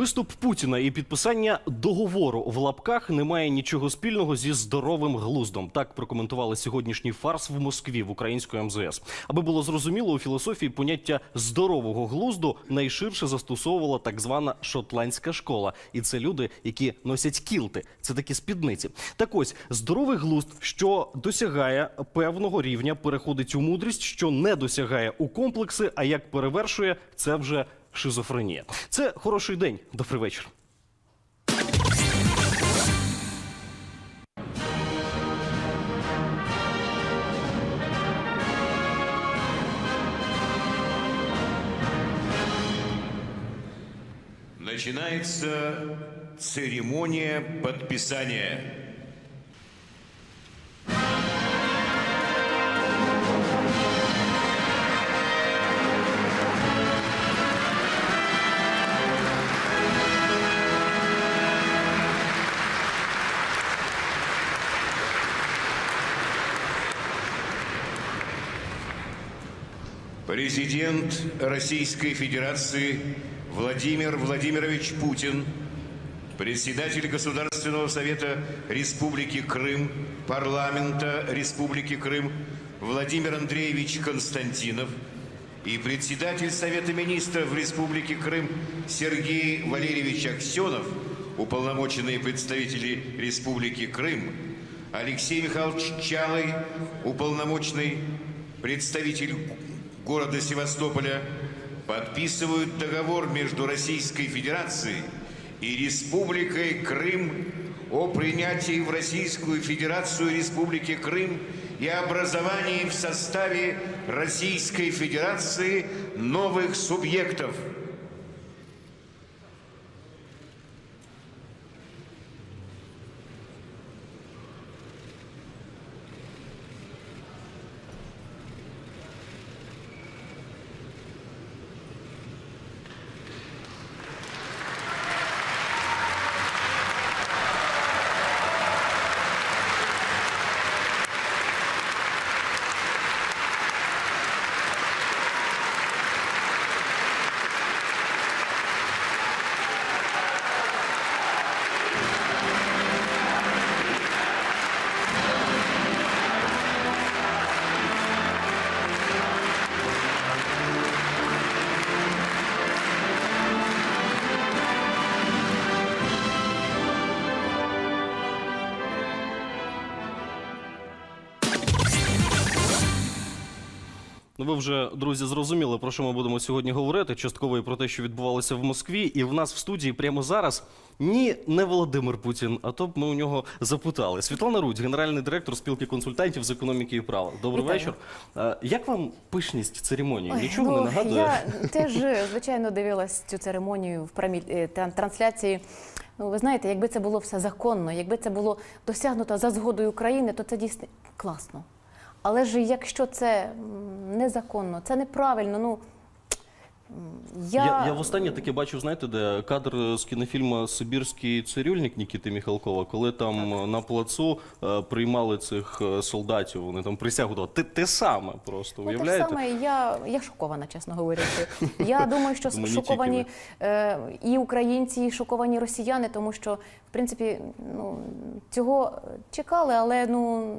Виступ Путіна і підписання договору в лапках не має нічого спільного зі здоровим глуздом. Так прокоментували сьогоднішній фарс в Москві в української МЗС. Аби було зрозуміло, у філософії поняття здорового глузду найширше застосовувала так звана шотландська школа, і це люди, які носять кілти. Це такі спідниці. Так ось здоровий глузд, що досягає певного рівня, переходить у мудрість, що не досягає у комплекси. А як перевершує, це вже шизофренія. Це хороший день. Добрий вечір. Начинается церемония подписания. Президент Российской Федерации Владимир Владимирович Путин, председатель Государственного Совета Республики Крым, парламента Республики Крым Владимир Андреевич Константинов и председатель Совета Министров Республики Крым Сергей Валерьевич Аксенов, уполномоченные представители Республики Крым, Алексей Михайлович Чалый, уполномоченный представитель города Севастополя, подписывают договор между Российской Федерацией и Республикой Крым о принятии в Российскую Федерацию Республики Крым и образовании в составе Российской Федерации новых субъектов – ви вже, друзі, зрозуміли, про що ми будемо сьогодні говорити. Частково і про те, що відбувалося в Москві. І в нас в студії прямо зараз ні, не Володимир Путін, а то б ми у нього запитали. Світлана Рудь, генеральний директор спілки консультантів з економіки і права. Добрий Вітаю. вечір. Е, Як вам пишність церемонії? Ой, Нічого ну, не нагадує? Я теж, звичайно, дивилась цю церемонію в промі... е, трансляції. Ну, ви знаєте, якби це було все законно, якби це було досягнуто за згодою України, то це дійсно класно. Але ж якщо це незаконно, це неправильно, ну я, Я, я востаннє таке бачив, знаєте, де кадр з кінофільму Сибірський цирюльник Нікіти Міхалкова, коли там е, на плацу е, приймали цих е, солдатів, вони там присягу давали. Те, те саме просто, Ну, те саме, я, я шокована, чесно говорячи. Я думаю, що Думаю, шоковані е, і українці, і шоковані росіяни, тому що, в принципі, ну, цього чекали, але ну,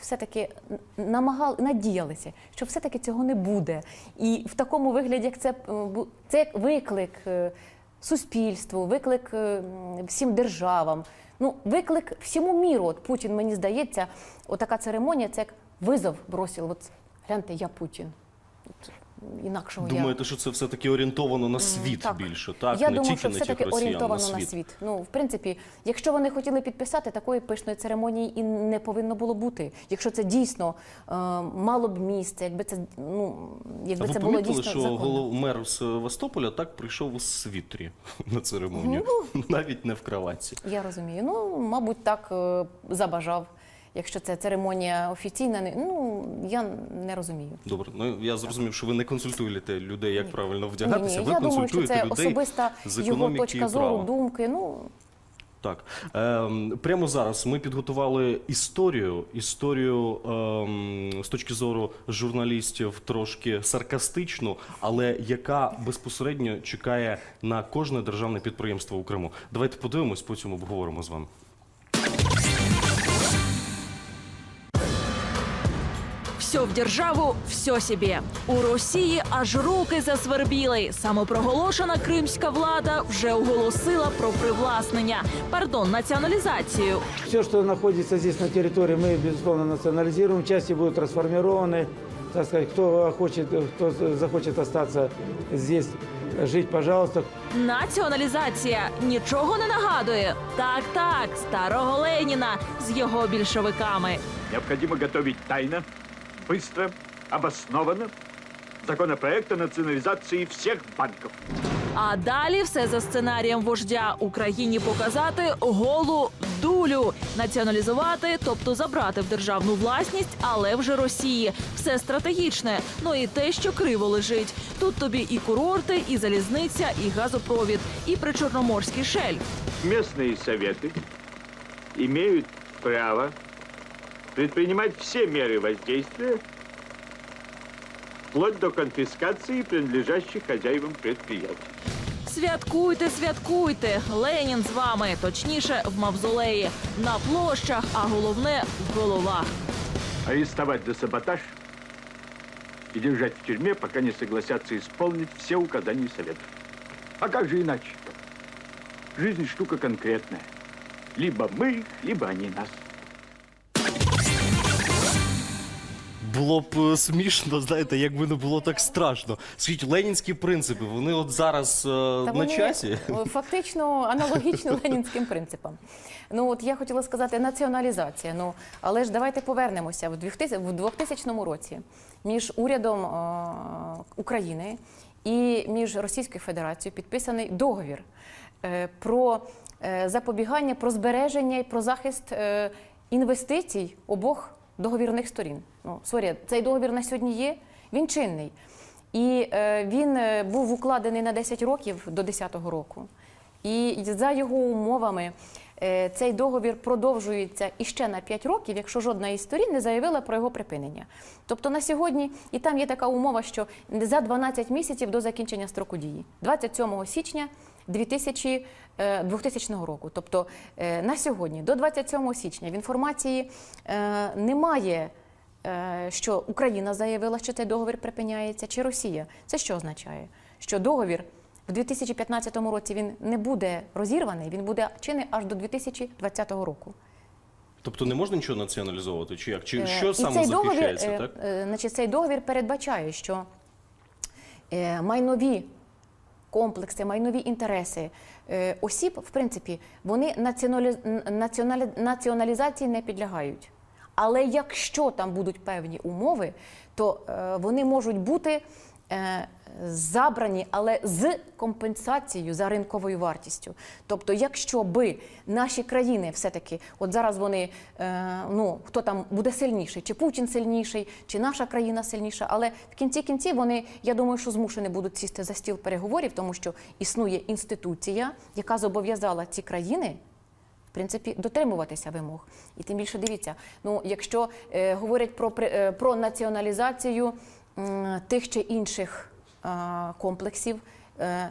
все-таки намагали, надіялися, що все-таки цього не буде. І в такому вигляді, як це, це як виклик е, суспільству, виклик е, всім державам. Ну, виклик всьому міру. От Путін, мені здається, отака церемонія це як визов бросив. От гляньте, я Путін. Інакшого я. Думаєте, що це все-таки орієнтовано на світ Так. більше, так? Я не думаю, що все таки росіян, орієнтовано на на світ. світ. Ну, в принципі, якщо вони хотіли підписати, такої пишної церемонії і не повинно було бути. Якщо це дійсно е, мало б місця, якби це ну А якби ви було дійсно що законно. голов мер Севастополя так прийшов у світрі на церемонію, Ну. навіть не в кроватці. Я розумію. Ну, мабуть, так е, забажав. Якщо це церемонія офіційна, ну я не розумію. Добре, ну я зрозумів, що ви не консультуєте людей, як правильно вдягатися. Ні, ні, ви я думаю, що це людей особиста з його точка зору, думки. Ну Так ем, прямо зараз ми підготували історію. Історію ем, з точки зору журналістів трошки саркастичну, але яка безпосередньо чекає на кожне державне підприємство у Криму. Давайте подивимось, потім обговоримо з вами. Все в державу, все собі. У Росії аж руки засвербіли. Самопроголошена кримська влада вже оголосила про привласнення, пардон, націоналізацію. Все, что находится здесь на территории, мы, безусловно, национализируем. Части будут трансформированы. Так сказать, кто хочет, кто захочет остаться здесь жить, пожалуйста. Націоналізація нічого не нагадує. Так, так, старого Леніна з його більшовиками. Необходимо готовить тайно, быстро, обоснованно законопроект о национализации всех банков. А далі все за сценарієм вождя Україні показати голу дулю, націоналізувати, тобто забрати в державну власність, але вже Росії. Все стратегічне. Ну і те, що криво лежить. Тут тобі і курорти, і залізниця, і газопровід, і причорноморський шельф. Местные советы имеют право предпринимать все меры воздействия вплоть до конфискации принадлежащих хозяевам предприятий. Святкуйте, святкуйте! Ленін з вами, точніше, в мавзолеї, на площах, а головне в головах. Арестовать за саботаж и держать в тюрьме, пока не согласятся исполнить все указания Совета. А как же иначе? Жизнь штука конкретная. Либо мы их, либо они нас. Було б е, смішно, знаєте, якби не було так страшно. Скажіть, ленінські принципи, вони от зараз е, Та на вони, часі. Фактично аналогічні ленінським принципам. Ну от я хотіла сказати націоналізація. Ну але ж давайте повернемося в 2000 в 2000 році між урядом е, України і між Російською Федерацією підписаний договір е, про е, запобігання, про збереження і про захист е, інвестицій обох договірних сторін. Ну сорі, цей договір на сьогодні є. Він чинний. І е, він е, був укладений на 10 років до 10-го року. І за його умовами е, цей договір продовжується іще на 5 років, якщо жодна із сторін не заявила про його припинення. Тобто на сьогодні і там є така умова, що за 12 місяців до закінчення строку дії, 27 січня 2000, е, 2000 року. Тобто е, на сьогодні, до 27 січня, в інформації е, немає е, що Україна заявила, що цей договір припиняється, чи Росія. Це що означає? Що договір в 2015 році він не буде розірваний, він буде чинний аж до 2020 року. Тобто не можна нічого націоналізовувати, чи як? Чи Е, що саме цей договір, захищається, е, так? е, значить, цей договір передбачає, що е, майнові комплекси, майнові інтереси е, осіб, в принципі, вони націоналіз... націоналі... націоналізації не підлягають. Але якщо там будуть певні умови, то е, вони можуть бути е, забрані, але з компенсацією за ринковою вартістю. Тобто, якщо би наші країни все-таки, от зараз вони, е, ну хто там буде сильніший, чи Путін сильніший, чи наша країна сильніша, але в кінці кінці вони, я думаю, що змушені будуть сісти за стіл переговорів, тому що існує інституція, яка зобов'язала ці країни в принципі, дотримуватися вимог. І тим більше дивіться, ну якщо е, говорять про, е, про націоналізацію тих чи інших комплексів. Е,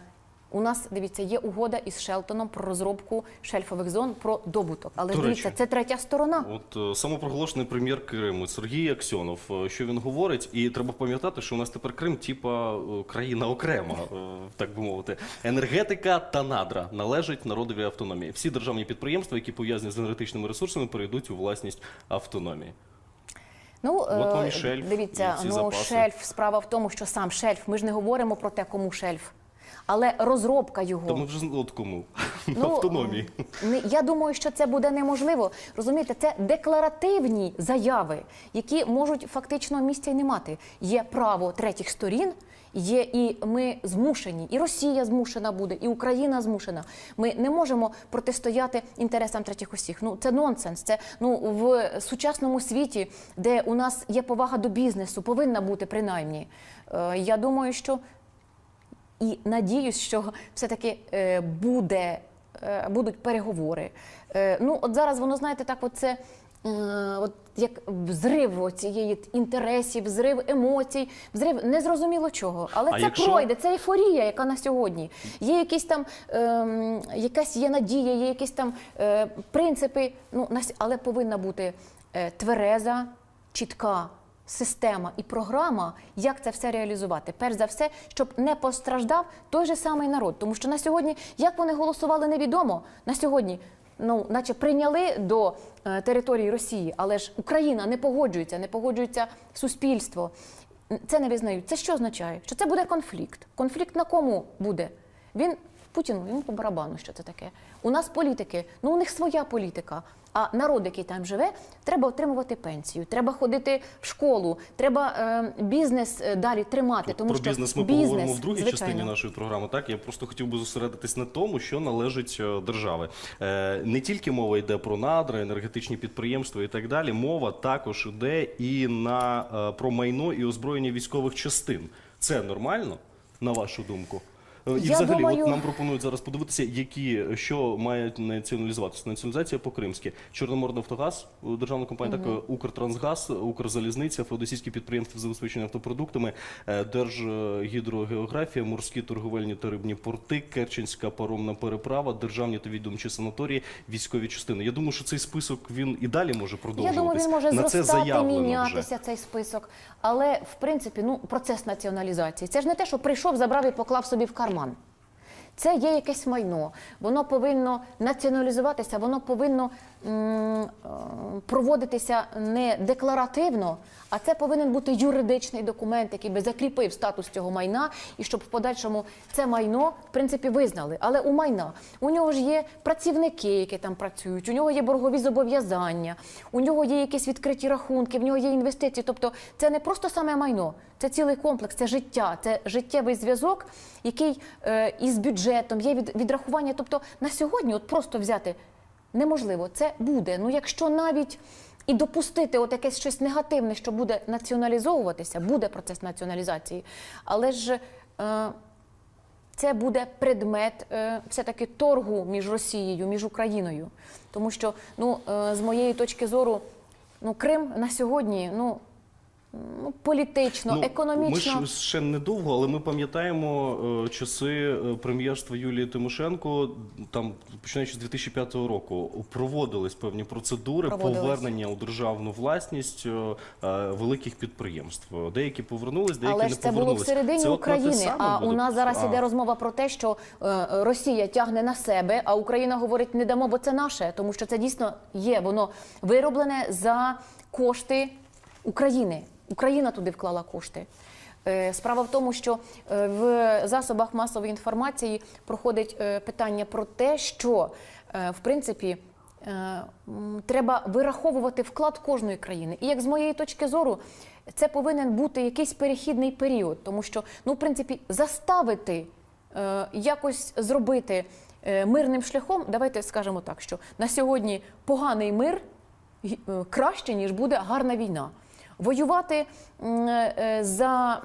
у нас дивіться, є угода із Шелтоном про розробку шельфових зон про добуток. Але До дивіться, речі. це третя сторона. От е, самопроголошений прем'єр Криму Сергій Аксьонов, е, що він говорить, і треба пам'ятати, що у нас тепер Крим, типа країна окрема, так би мовити. Енергетика та надра належать народовій автономії. Всі державні підприємства, які пов'язані з енергетичними ресурсами, перейдуть у власність автономії. Ну От вам і е, шельф, дивіться, і ці ну запаси. шельф. Справа в тому, що сам шельф. Ми ж не говоримо про те, кому шельф, але розробка його. Та ми вже от кому Ну, автономії. Я думаю, що це буде неможливо. Розумієте, це декларативні заяви, які можуть фактично місця й не мати. Є право третіх сторін. Є і ми змушені, і Росія змушена буде, і Україна змушена. Ми не можемо протистояти інтересам третіх осіб. Ну це нонсенс. Це ну в сучасному світі, де у нас є повага до бізнесу, повинна бути принаймні. Е, я думаю, що і надіюсь, що все-таки е, буде е, будуть переговори. Е, ну, от зараз воно, знаєте, так, от це. е, От як взрив цієї інтересів, взрив емоцій, взрив незрозуміло чого. Але А це якщо- пройде, це ейфорія, яка на сьогодні. Є якісь там ем, якась є надія, є якісь там е, принципи. Ну але повинна бути е, твереза, чітка система і програма, як це все реалізувати. Перш за все, щоб не постраждав той же самий народ. Тому що на сьогодні, як вони голосували, невідомо. На сьогодні. Ну, наче прийняли до е, території Росії, але ж Україна не погоджується, не погоджується суспільство. Це не визнають. Це що означає? Що це буде конфлікт. Конфлікт на кому буде? Він Путіну йому по барабану, що це таке. У нас політики, ну у них своя політика. А народ, який там живе, треба отримувати пенсію, треба ходити в школу, треба е, бізнес е, далі тримати. тому Про що бізнес ми бізнес, поговоримо в другій звичайно. частині нашої програми. Так я просто хотів би зосередитись на тому, що належить е, держави. Е, не тільки мова йде про надра, енергетичні підприємства і так далі. Мова також йде і на е, про майно і озброєння військових частин. Це нормально, на вашу думку? Е, І Я взагалі, думаю- от нам пропонують зараз подивитися, які що мають націоналізуватися. Націоналізація по кримськи Чорноморнафтогаз, е, державна компанія, так е, Укртрансгаз, Укрзалізниця, феодосійські підприємства забезпечення автопродуктами, е, Держгідрогеографія, морські торговельні та рибні порти, Керченська паромна переправа, державні та відомчі санаторії, військові частини. Я думаю, що цей список він і далі може Я продовжуватися. думаю, він може На це зростати, заявлено мінятися вже. цей список. Але в принципі, ну процес націоналізації. Це ж не те, що прийшов, забрав і поклав собі в карман. Це є якесь майно. Воно повинно націоналізуватися, воно повинно е, проводитися не декларативно, а це повинен бути юридичний документ, який би закріпив статус цього майна, і щоб в подальшому це майно в принципі визнали. Але у майна у нього ж є працівники, які там працюють, у нього є боргові зобов'язання, у нього є якісь відкриті рахунки, в нього є інвестиції. Тобто це не просто саме майно, це цілий комплекс, це життя, це життєвий зв'язок, який е, із бюджетом є від, відрахування. Тобто на сьогодні, от просто взяти неможливо, це буде. Ну якщо навіть і допустити от якесь щось негативне, що буде націоналізовуватися, буде процес націоналізації, але ж. Е, це буде предмет е, все-таки торгу між Росією, між Україною. Тому що, ну, е, з моєї точки зору, ну, Крим на сьогодні, ну, ну політично, економічно. Ми ж ще недовго, але ми пам'ятаємо е, часи е, прем'єрства Юлії Тимошенко, там починаючи з 2005 року, проводились певні процедури Проводились. повернення у державну власність е, е, великих підприємств. Деякі повернулись, деякі Але не це було повернулись. всередині Це от на те України. А буде? у нас зараз А. іде розмова про те, що е, Росія тягне на себе, а Україна говорить, не дамо, бо це наше, тому що це дійсно є. Воно вироблене за кошти України. Україна туди вклала кошти. Е, Справа в тому, що е, в засобах масової інформації проходить е, питання про те, що в принципі треба вираховувати вклад кожної країни. І як з моєї точки зору, це повинен бути якийсь перехідний період, тому що ну, в принципі, заставити якось зробити мирним шляхом. Давайте скажемо так, що на сьогодні поганий мир краще, ніж буде гарна війна. Воювати е, за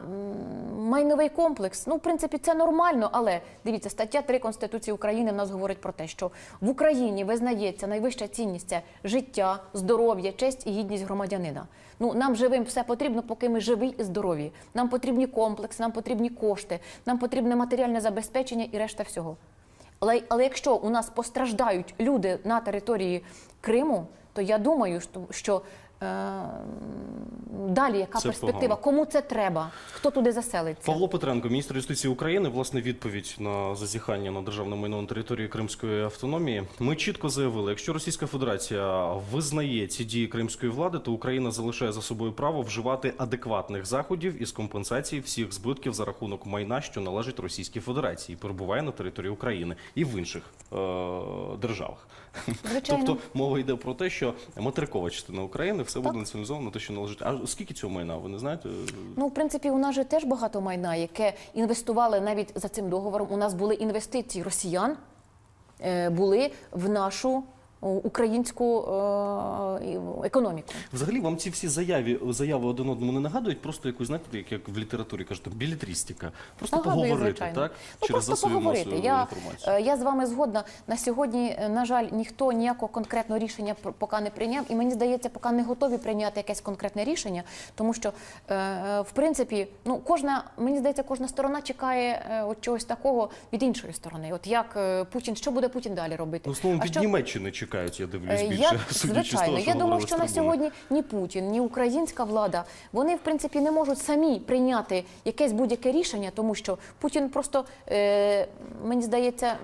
майновий комплекс, ну, в принципі, це нормально, але дивіться, стаття 3 Конституції України в нас говорить про те, що в Україні визнається найвища цінність це життя, здоров'я, честь і гідність громадянина. Ну, нам живим все потрібно, поки ми живі і здорові. Нам потрібні комплекси, нам потрібні кошти, нам потрібне матеріальне забезпечення і решта всього. Але, але якщо у нас постраждають люди на території Криму, то я думаю, що, що далі яка Це перспектива? погано. Кому це треба? Хто туди заселиться? Павло Петренко, міністр юстиції України, власне, відповідь на зазіхання на державне майно на території Кримської автономії. Ми чітко заявили, якщо Російська Федерація визнає ці дії кримської влади, то Україна залишає за собою право вживати адекватних заходів із компенсації всіх збитків за рахунок майна, що належить Російській Федерації, перебуває на території України і в інших е- державах. Звичайно. Тобто мова йде про те, що материкова частина України все буде націоналізовано, те, що належить. А скільки цього майна? Ви не знаєте? Ну, в принципі, у нас же теж багато майна, яке інвестували навіть за цим договором. У нас були інвестиції росіян, е, були в нашу українську е, економіку. Взагалі, вам ці всі заяві, заяви один одному не нагадують просто якусь, знаєте, як, як в літературі кажуть, білітрістика. Просто Нагадує, поговорити, звичайно. так? Ну, Через просто поговорити. Я, е, я з вами згодна. На сьогодні, е, на жаль, ніхто ніякого конкретного рішення поки не прийняв. І мені здається, поки не готові прийняти якесь конкретне рішення, тому що, в принципі, ну, кожна, мені здається, кожна сторона чекає от чогось такого від іншої сторони. От як Путін, що буде Путін далі робити? Ну, А від що- Німеччини чекають, я дивлюсь Е, більше, Я, судячи з звичайно, того, що я думаю, що на сьогодні ні Путін, ні українська влада вони в принципі не можуть самі прийняти якесь будь-яке рішення, тому що Путін просто е, мені здається,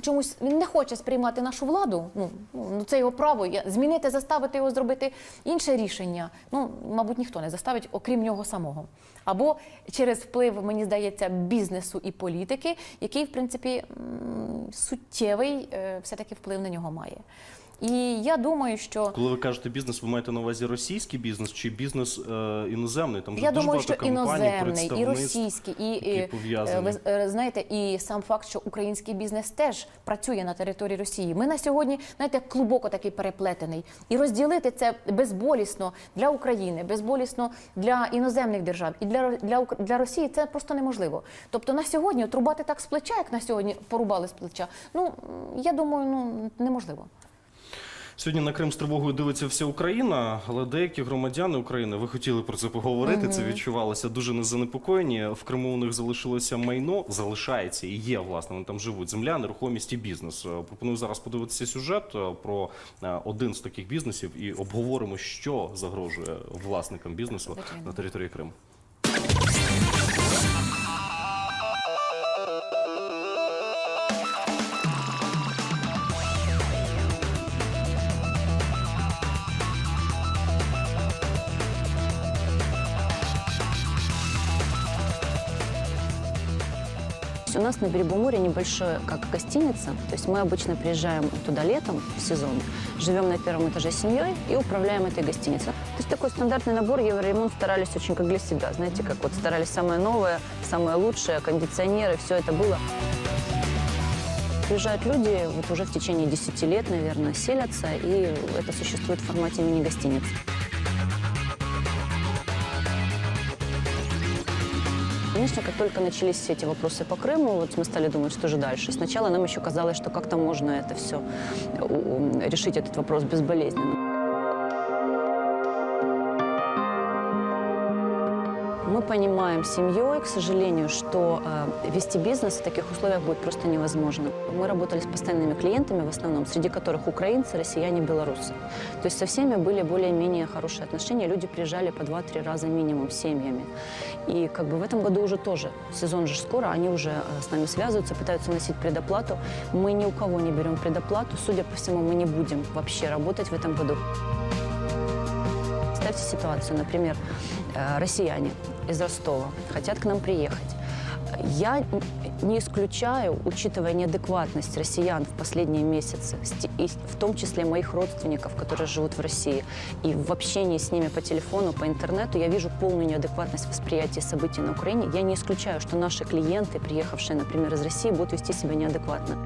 чомусь він не хоче сприймати нашу владу. Ну ну це його право. Змінити, заставити його зробити інше рішення. Ну мабуть, ніхто не заставить, окрім нього самого. Або через вплив, мені здається, бізнесу і політики, який, в принципі, суттєвий е, все-таки вплив на нього має. І я думаю, що Коли ви кажете бізнес, ви маєте на увазі російський бізнес чи бізнес е, іноземний? Там же Я дуже думаю, багато що компаній, іноземний, і представництв. російський, і, які і пов'язані. ви е, знаєте, і сам факт, що український бізнес теж працює на території Росії. Ми на сьогодні, знаєте, клубоко такий переплетений, і розділити це безболісно для України, безболісно для іноземних держав і для для, для Росії це просто неможливо. Тобто на сьогодні от рубати так з плеча, як на сьогодні порубали з плеча. Ну я думаю, ну неможливо. Сьогодні на Крим з тривогою дивиться вся Україна, але деякі громадяни України, ви хотіли про це поговорити, це відчувалося дуже незанепокоєні. В Криму у них залишилося майно, залишається і є, власне, вони там живуть. Земля, нерухомість і бізнес. Е, Пропоную зараз подивитися сюжет е, про е, один з таких бізнесів і обговоримо, що загрожує власникам бізнесу Звичайно. на території Криму. У нас на берегу моря небольшое, как гостиница. То есть мы обычно приезжаем туда летом, в сезон, живем на первом этаже с семьей и управляем этой гостиницей. То есть такой стандартный набор Евроремонт старались очень как для себя. Знаете, как вот старались самое новое, самое лучшее, кондиционеры, все это было. Приезжают люди вот уже в течение 10 лет, наверное, селятся, и это существует в формате мини-гостиниц. Конечно, как только начались все эти вопросы по Крыму, вот мы стали думать, что же дальше. Сначала нам еще казалось, что как-то можно это все решить этот вопрос безболезненно. Мы понимаем семьей, к сожалению, что э, вести бизнес в таких условиях будет просто невозможно. Мы работали с постоянными клиентами, в основном, среди которых украинцы, россияне, белорусы. То есть со всеми были более-менее хорошие отношения. Люди приезжали по 2-3 раза минимум с семьями. И как бы в этом году уже тоже, сезон же скоро, они уже э, с нами связываются, пытаются вносить предоплату. Мы ни у кого не берем предоплату. Судя по всему, мы не будем вообще работать в этом году. Представьте ситуацию, например, э, россияне из Ростова хотят к нам приехать. Я н- не исключаю, учитывая неадекватность россиян в последние месяцы, сти- и в том числе моих родственников, которые живут в России, и в общении с ними по телефону, по интернету, я вижу полную неадекватность восприятия событий на Украине. Я не исключаю, что наши клиенты, приехавшие, например, из России, будут вести себя неадекватно.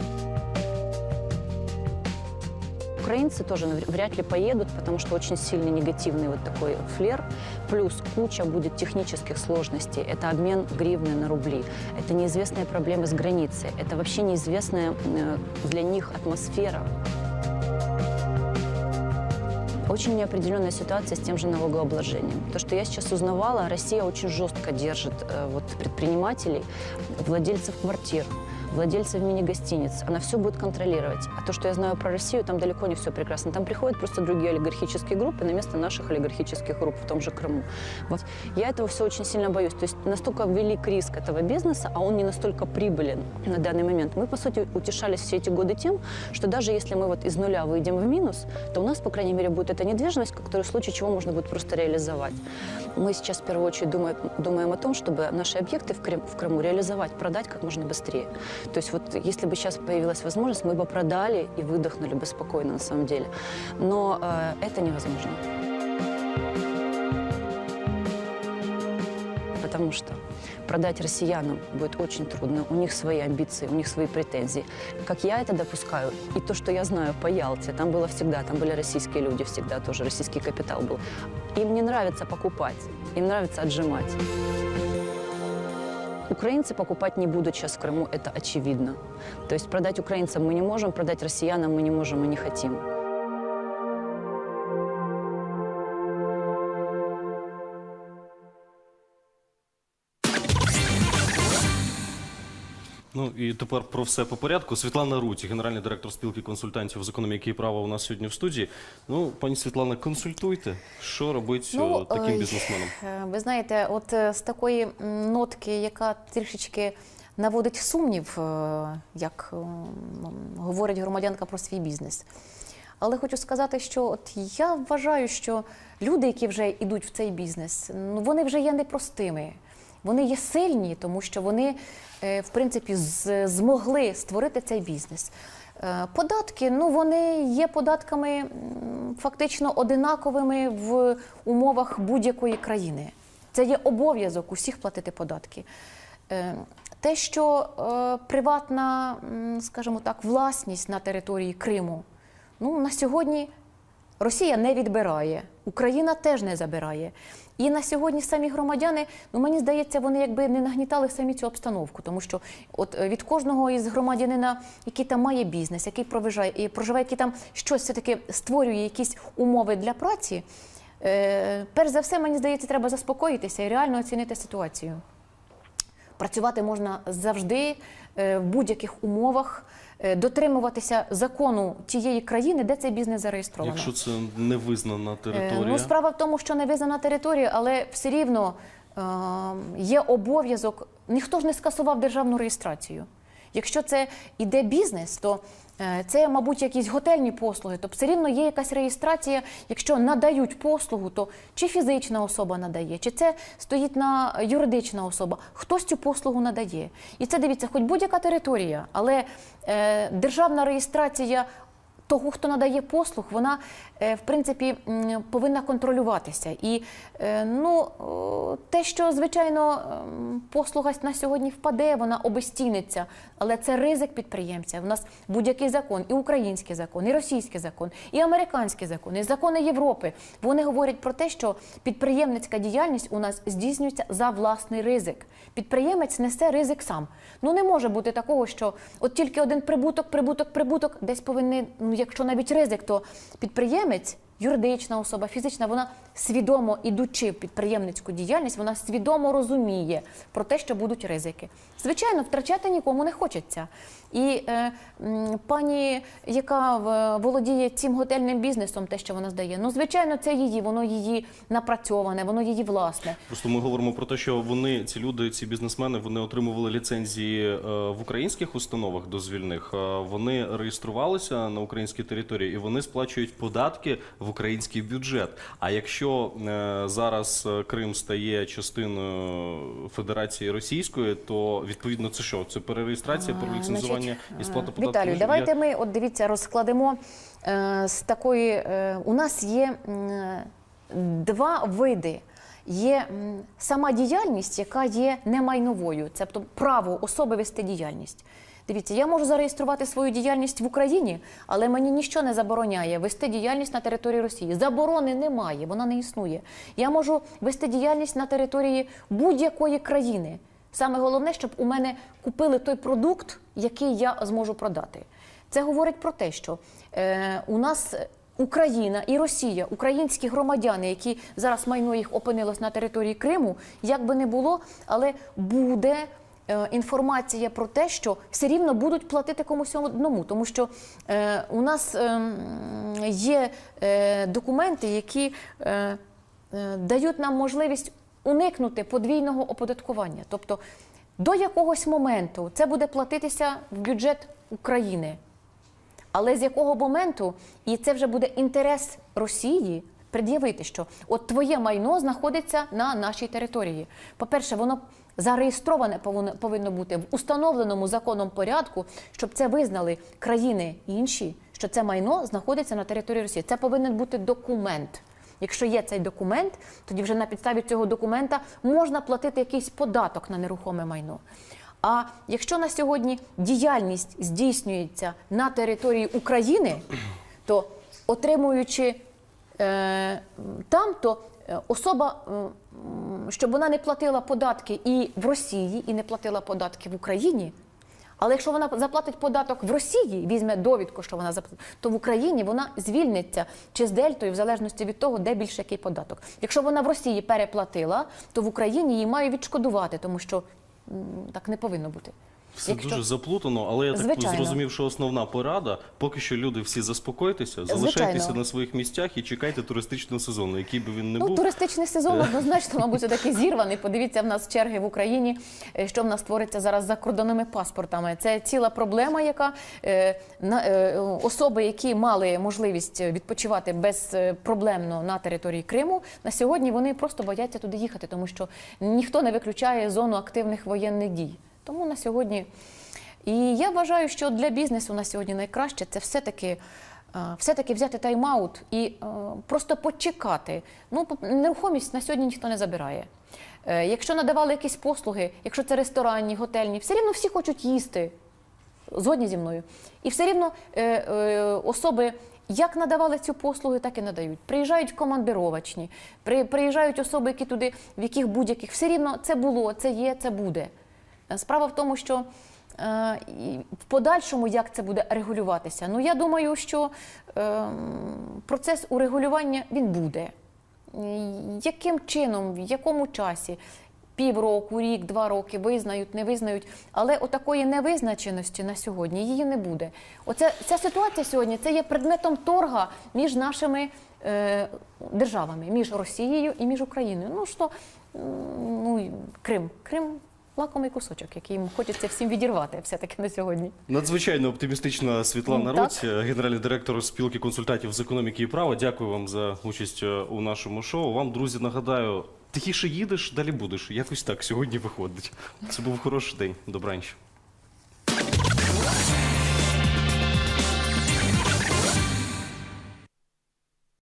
Украинцы тоже вряд ли поедут, потому что очень сильный негативный вот такой флер. Плюс куча будет технических сложностей. Это обмен гривны на рубли. Это неизвестные проблемы с границей. Это вообще неизвестная э, для них атмосфера. Очень неопределенная ситуация с тем же налогообложением. То, что я сейчас узнавала, Россия очень жестко держит э, вот, предпринимателей, владельцев квартир, владельцев мини-гостиниц. Она все будет контролировать. А то, что я знаю про Россию, там далеко не все прекрасно. Там приходят просто другие олигархические группы на место наших олигархических групп в том же Крыму. Вот. Я этого все очень сильно боюсь. То есть настолько велик риск этого бизнеса, а он не настолько прибылен на данный момент. Мы, по сути, утешались все эти годы тем, что даже если мы вот из нуля выйдем в минус, то у нас, по крайней мере, будет эта недвижимость, которую в случае чего можно будет просто реализовать. Мы сейчас в первую очередь думаем, думаем о том, чтобы наши объекты в, Крым- в Крыму реализовать, продать как можно быстрее. То есть вот если бы сейчас появилась возможность, мы бы продали и выдохнули бы спокойно на самом деле. Но э, это невозможно. Потому что продать россиянам будет очень трудно. У них свои амбиции, у них свои претензии. Как я это допускаю, и то, что я знаю по Ялте, там было всегда, там были российские люди всегда тоже, российский капитал был. Им не нравится покупать, им нравится отжимать. Украинцы покупать не будут сейчас в Крыму, это очевидно. То есть продать украинцам мы не можем, продать россиянам мы не можем и не хотим. Ну і тепер про все по порядку. Світлана Руті, генеральний директор спілки консультантів з економіки і права, у нас сьогодні в студії. Ну, пані Світлана, консультуйте, що робить е, таким ой, бізнесменам. е, Ви знаєте, от е, з такої нотки, яка трішечки наводить сумнів, е, як говорить громадянка про свій бізнес. Але хочу сказати, що от я вважаю, що люди, які вже йдуть в цей бізнес, ну вони вже є непростими. Вони є сильні, тому що вони, е, в принципі, змогли створити цей бізнес. Е, Податки, ну вони є податками фактично одинаковими в умовах будь-якої країни. Це є обов'язок усіх платити податки. Е, Те, що приватна, скажімо так, власність на території Криму, ну на сьогодні Росія не відбирає, Україна теж не забирає. І на сьогодні самі громадяни, ну мені здається, вони якби не нагнітали самі цю обстановку, тому що от е, від кожного із громадянина, який там має бізнес, який проживає, і проживає, який там щось все таки створює якісь умови для праці. Е, перш за все, мені здається, треба заспокоїтися і реально оцінити ситуацію. Працювати можна завжди е, в будь-яких умовах, дотримуватися закону тієї країни, де цей бізнес зареєстровано. Якщо це не визнана Е, територія, Ну, справа в тому, що не визнана територія, але все рівно е, є обов'язок. Ніхто ж не скасував державну реєстрацію. Якщо це іде бізнес, то е, це, мабуть, якісь готельні послуги, Тобто все рівно є якась реєстрація. Якщо надають послугу, то чи фізична особа надає, чи це стоїть на юридична особа, хтось цю послугу надає. І це дивіться, хоч будь-яка територія, але е, державна реєстрація того, хто надає послуг, вона е, в принципі повинна контролюватися. І е, ну, те, що звичайно послуга на сьогодні впаде, вона обезціниться. Але це ризик підприємця. У нас будь-який закон, і український закон, і російський закон, і американський закон, і закони Європи. Вони говорять про те, що підприємницька діяльність у нас здійснюється за власний ризик. Підприємець несе ризик сам. Ну не може бути такого, що от тільки один прибуток, прибуток, прибуток, десь повинен, ну якщо навіть ризик, то підприємець. Юридична особа, фізична, вона свідомо ідучи в підприємницьку діяльність, вона свідомо розуміє про те, що будуть ризики. Звичайно, втрачати нікому не хочеться. І е, пані, яка володіє цим готельним бізнесом, те, що вона здає, ну звичайно, це її, воно її напрацьоване, воно її власне. Просто ми говоримо про те, що вони, ці люди, ці бізнесмени, вони отримували ліцензії е, в українських установах дозвільних. е, Вони реєструвалися на українській території і вони сплачують податки в український бюджет. А якщо е, зараз Крим стає частиною Федерації Російської, то відповідно це що? Це перереєстрація, А, переліцензування і сплата податків? Віталію, Я- давайте ми от дивіться, розкладемо е, з такої. Е, у нас є м, два види. Є сама діяльність, яка є немайновою, тобто право особи вести діяльність. Дивіться, я можу зареєструвати свою діяльність в Україні, але мені ніщо не забороняє вести діяльність на території Росії. Заборони немає, вона не існує. Я можу вести діяльність на території будь-якої країни. Саме головне, щоб у мене купили той продукт, який я зможу продати. Це говорить про те, що е, у нас Україна і Росія, українські громадяни, які зараз майно їх опинилось на території Криму, як би не було, але буде. е, Інформація про те, що все рівно будуть платити комусь одному, тому що е, у нас е, є е, документи, які е, е, дають нам можливість уникнути подвійного оподаткування. Тобто до якогось моменту це буде платитися в бюджет України. Але з якого моменту, і це вже буде інтерес Росії пред'явити, що от твоє майно знаходиться на нашій території. По-перше, воно зареєстроване повинно, бути в установленому законом порядку, щоб це визнали країни інші, що це майно знаходиться на території Росії. Це повинен бути документ. Якщо є цей документ, тоді вже на підставі цього документа можна платити якийсь податок на нерухоме майно. А якщо на сьогодні діяльність здійснюється на території України, то отримуючи е, там, то е, особа, е, щоб вона не платила податки і в Росії, і не платила податки в Україні. Але якщо вона заплатить податок в Росії, візьме довідку, що вона заплатила, то в Україні вона звільниться чи з дельтою, в залежності від того, де більше який податок. Якщо вона в Росії переплатила, то в Україні її має відшкодувати, тому що так не повинно бути. Все Якщо- дуже заплутано, але я так Звичайно. зрозумів, що основна порада, поки що люди всі заспокойтеся, залишайтеся Звичайно. на своїх місцях і чекайте туристичного сезону, який би він не Ну, був. туристичний сезон однозначно, мабуть, таки зірваний. Подивіться, в нас черги в Україні, е, що в нас твориться зараз за кордонними паспортами. Це ціла проблема, яка е, на, е, особи, які мали можливість відпочивати безпроблемно на території Криму, на сьогодні вони просто бояться туди їхати, тому що ніхто не виключає зону активних воєнних дій. Тому на сьогодні. І я вважаю, що для бізнесу на сьогодні найкраще це все-таки. е, Все-таки взяти тайм-аут і е, просто почекати. Ну, нерухомість на сьогодні ніхто не забирає. Е, якщо надавали якісь послуги, якщо це ресторанні, готельні, все рівно всі хочуть їсти. Згодні зі мною. І все рівно особи як надавали цю послугу, так і надають. Приїжджають командировочні, при, приїжджають особи, які туди, в яких будь-яких все рівно це було, це є, це буде. Справа в тому, що е, в подальшому як це буде регулюватися. Ну я думаю, що е, процес урегулювання він буде. Яким чином, в якому часі? Півроку, рік, два роки визнають, не визнають. Але отакої невизначеності на сьогодні її не буде. Оце ця ситуація сьогодні це є предметом торга між нашими е, державами, між Росією і між Україною. Ну що ну Крим, Крим лакомий кусочок, який хочеться всім відірвати, все таки на сьогодні. Надзвичайно оптимістична Світлана ну, Роць, генеральний директор спілки консультантів з економіки і права. Дякую вам за участь е, у нашому шоу. Вам, друзі, нагадаю, тихіше їдеш, далі будеш. Якось так сьогодні виходить. Це був хороший день. Добраніч.